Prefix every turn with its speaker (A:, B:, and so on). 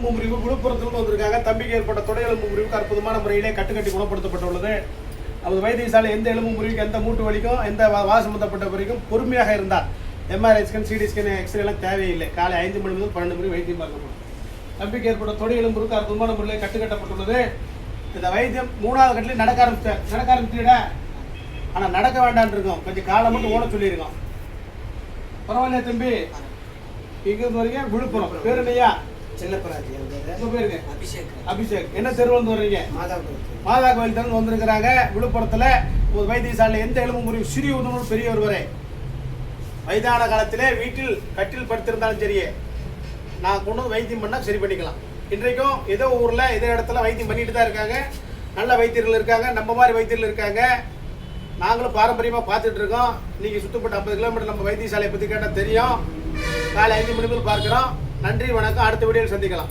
A: தொடையெலும்பு முறிவு விழுப்புரத்திலிருந்து வந்திருக்காங்க. தம்பிக்கு ஏற்பட்ட தொடையெலும்பு முறிவுக்கு அற்புதமான முறையிலே கட்டுக்கட்டி குணப்படுத்தப்பட்டுள்ளது. அவர் வைத்தியசாலை எந்த எலும்பு முறிவுக்கு எந்த மூட்டு வலிக்கும் எந்த வா வா சம்பந்தப்பட்ட வரைக்கும் பொறுமையாக இருந்தால் MRI scan CT scan x-ray எல்லாம் தேவையில்லை. காலை ஐந்து மணி முதல் பன்னெண்டு மணி வைத்தியம் பார்க்கப்படும். தம்பிக்கு ஏற்பட்ட தொடை எலும்புக்கு அற்புதமான முறையில் கட்டுக்கட்டப்பட்டுள்ளது. இந்த வைத்தியம் மூணாவது கட்டில நடக்க ஆரம்பிச்சிட்டேன் நடக்க ஆரம்பிச்சுடா ஆனால் நடக்க வேண்டாம்னு இருக்கோம். கொஞ்சம் காலை மட்டும் ஓட சொல்லியிருக்கோம். பரவாயில்லையா தம்பி? இங்கிருந்து வரைக்கும் விழுப்புரம்.
B: பேர்
A: உங்க பேருங்க
B: அபிஷேக்.
A: அபிஷேக். என்ன தெருவில் வந்து வர்றீங்க?
B: மாதாபுரத்து
A: மாதா கோயில் திறந்து வந்திருக்கிறாங்க. விழுப்புரத்துல ஒரு வைத்தியசாலையில் எந்த எலும்பு முறிவு சிறிய உணவு பெரியவர் வரை. வயதான காலத்திலே வீட்டில் கட்டில் படுத்திருந்தாலும் சரியே. நான் கொண்டு வந்து வைத்தியம் பண்ணால் சரி பண்ணிக்கலாம். இன்றைக்கும் ஏதோ ஊரில் ஏதோ இடத்துல வைத்தியம் பண்ணிட்டு தான் இருக்காங்க. நல்ல வைத்தியர்கள் இருக்காங்க. நம்ம மாதிரி வைத்தியர்கள் இருக்காங்க. நாங்களும் பாரம்பரியமாக பார்த்துட்டு இருக்கோம். நீங்கள் சுத்தப்பட்ட ஐம்பது கிலோமீட்டர் நம்ம வைத்தியசாலையை பற்றி கேட்டால் தெரியும். காலை ஐந்து மணி முதல் பார்க்குறோம். நன்றி வணக்கம். அடுத்த வீடியோவில் சந்திக்கலாம்.